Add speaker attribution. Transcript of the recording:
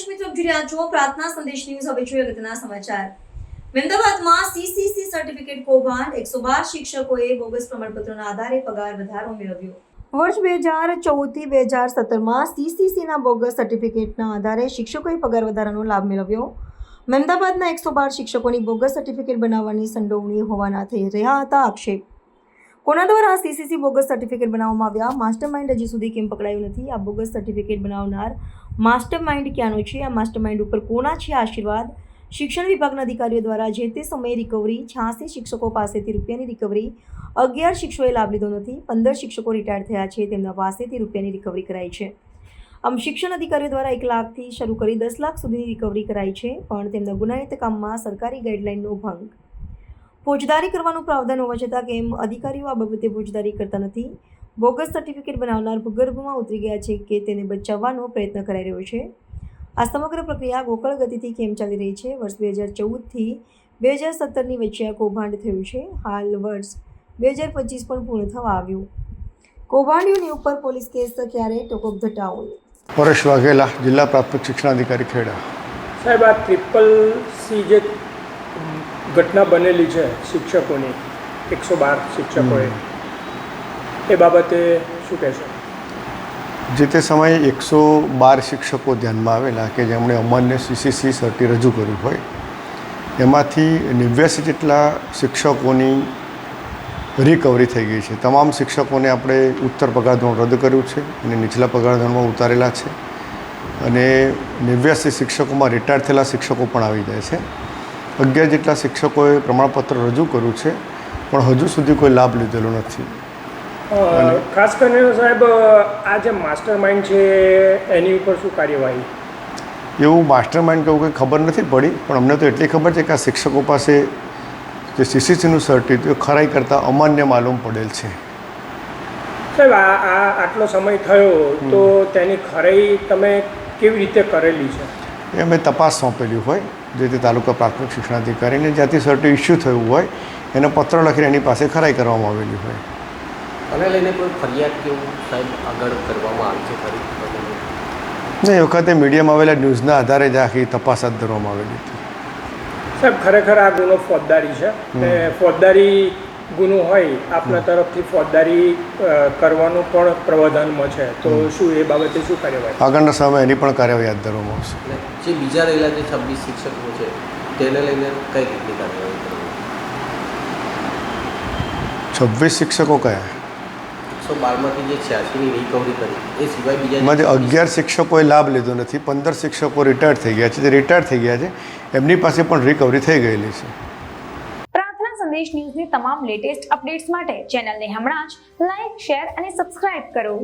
Speaker 1: આપ જોઈ રહ્યા છો પ્રાર્થના સંદેશ ન્યૂઝ, હવે જોઈએ અગત્યના સમાચાર. અમદાવાદમાં સીસીસી સર્ટિફિકેટ કૌભાંડ, એકસો બાર શિક્ષકોએ બોગસ પ્રમાણપત્રોના આધારે પગાર વધારો મેળવ્યો. વર્ષ બે હજાર ચૌદથી બે હજાર સત્તરમાં સીસીસીના બોગસ સર્ટિફિકેટના આધારે શિક્ષકોએ પગાર વધારાનો લાભ મેળવ્યો. મહેમદાબાદના એકસો બાર શિક્ષકોની બોગસ સર્ટિફિકેટ બનાવવાની સંડોવણી હોવાના થઈ રહ્યા હતા આક્ષેપ. કોના દ્વારા સીસીસી બોગસ સર્ટિફિકેટ બનાવવામાં આવ્યા? માસ્ટર માઇન્ડ હજી સુધી કેમ પકડાયું નથી? આ બોગસ સર્ટિફિકેટ બનાવનાર માસ્ટર માઇન્ડ ક્યાંનું છે? આ માસ્ટર માઇન્ડ ઉપર કોના છે આશીર્વાદ? શિક્ષણ વિભાગના અધિકારીઓ દ્વારા જે તે સમયે રિકવરી છ્યાસી શિક્ષકો પાસેથી રૂપિયાની રિકવરી અગિયાર શિક્ષકોએ લાભ લીધો નથી, પંદર શિક્ષકો રિટાયર થયા છે, તેમના પાસેથી રૂપિયાની રિકવરી કરાઈ છે. આમ શિક્ષણ અધિકારીઓ દ્વારા એક લાખથી શરૂ કરી દસ લાખ સુધીની રિકવરી કરાઈ છે, પણ તેમના ગુનાહિત કામમાં સરકારી ગાઈડલાઇનનો ભંગ. ફોજદારી કરવાનું પ્રાવધાન હોવા છતાં કેમ? અધિકારીઓ આ બાબતે ફોજદારી કરતા નથી. બોગસ સર્ટિફિકેટ બનાવનાર ભૂગર્ભમાં ઉતરી ગયા છે કે તેને બચાવવાનો પ્રયત્ન કરાઈ રહ્યો છે. આ સમગ્ર પ્રક્રિયા ગોકળ ગતિથી કેમ ચાલી રહી છે? વર્ષ બે હજાર ચૌદથી બે હજાર સત્તરની વચ્ચે આ કૌભાંડ થયું છે. હાલ વર્ષ બે હજાર પચીસ પણ પૂર્ણ થવા આવ્યું. કૌભાંડીઓની ઉપર પોલીસ કેસ ક્યારે talk of the town?
Speaker 2: Paresh Vaghela જિલ્લા પ્રાથમિક શિક્ષણાધિકારી ખેડા.
Speaker 3: સાહેબ આ ટ્રિપલ સી જે ઘટના બનેલી છે શિક્ષકોની એકસો બાર શિક્ષકોએ. એ બાબતે શું કહેશો?
Speaker 2: જે તે સમયે એકસો બાર શિક્ષકો ધ્યાનમાં આવેલા કે જેમણે અમાન્ય સીસીસી સર્ટી રજૂ કર્યું હોય, એમાંથી નેવ્યાસી જેટલા શિક્ષકોની રિકવરી થઈ ગઈ છે. તમામ શિક્ષકોને આપણે ઉત્તર પગારધોરણ રદ કર્યું છે અને નીચલા પગારધોરણમાં ઉતારેલા છે અને નેવ્યાસી શિક્ષકોમાં રિટાયર થયેલા શિક્ષકો પણ આવી જાય છે. અગિયાર જેટલા શિક્ષકોએ પ્રમાણપત્ર રજૂ કર્યું છે, પણ હજુ સુધી કોઈ લાભ લીધેલો નથી.
Speaker 3: ખાસ કરીને સાહેબ આ જે માસ્ટર માઇન્ડ છે એની ઉપર શું કાર્યવાહી?
Speaker 2: એવું માસ્ટર માઇન્ડ કે કંઈ ખબર નથી પડી પણ અમને તો એટલી ખબર છે કે આ શિક્ષકો પાસે જે સીસીસીનું સર્ટિફિકેટ ખરાઈ કરતાં અમાન્ય માલુમ પડેલ છે.
Speaker 3: સાહેબ આ આ આટલો સમય થયો તો તેની ખરાઈ તમે કેવી રીતે કરેલી છે?
Speaker 2: એ અમે તપાસ સોંપેલી હોય જે તે તાલુકા પ્રાથમિક શિક્ષણાધિકારીને જ્યાંથી સર્ટિ ઇસ્યુ થયું હોય એને પત્ર લખીને એની પાસે ખરાઈ કરવામાં આવેલી હોય.
Speaker 4: આને લઈને કોઈ ફરિયાદ કેવું સાહેબ આગળ કરવામાં આવી છે ખરી?
Speaker 2: એ વખતે મીડિયામાં આવેલા ન્યૂઝના આધારે જ આખી તપાસ હાથ ધરવામાં આવેલી હતી.
Speaker 3: સાહેબ ખરેખર આ ગુનો ફોજદારી છે. ને ફોજદારી ગુનો હોય આપના તરફથી ફોજદારી કરવાનું પણ પ્રવધાનમાં છે. તો શું એ બાબતે શું કાર્યવાહી?
Speaker 2: આગળના સમયમાં એની પણ કાર્યવાહી હાથ ધરવામાં આવશે.
Speaker 4: જે બીજા રહેલા જે છવ્વીસ શિક્ષકો છે તેને લઈને કઈ રીતની કાર્યવાહી કરવી?
Speaker 2: છવ્વીસ શિક્ષકો કયા?
Speaker 4: એકસો બારમાંથી જે છ્યાસીની રિકવરી કરી એ સિવાય બીજા
Speaker 2: એમાંથી અગિયાર શિક્ષકોએ લાભ લીધો નથી પંદર શિક્ષકો રિટાયર થઈ ગયા છે. જે રિટાયર થઈ ગયા છે એમની પાસે પણ રિકવરી થઈ ગયેલી છે.
Speaker 5: પ્રાર્થના સંદેશ ન્યૂઝની તમામ લેટેસ્ટ અપડેટ્સ માટે ચેનલને હમણાં જ લાઈક શેર અને સબસ્ક્રાઇબ કરો.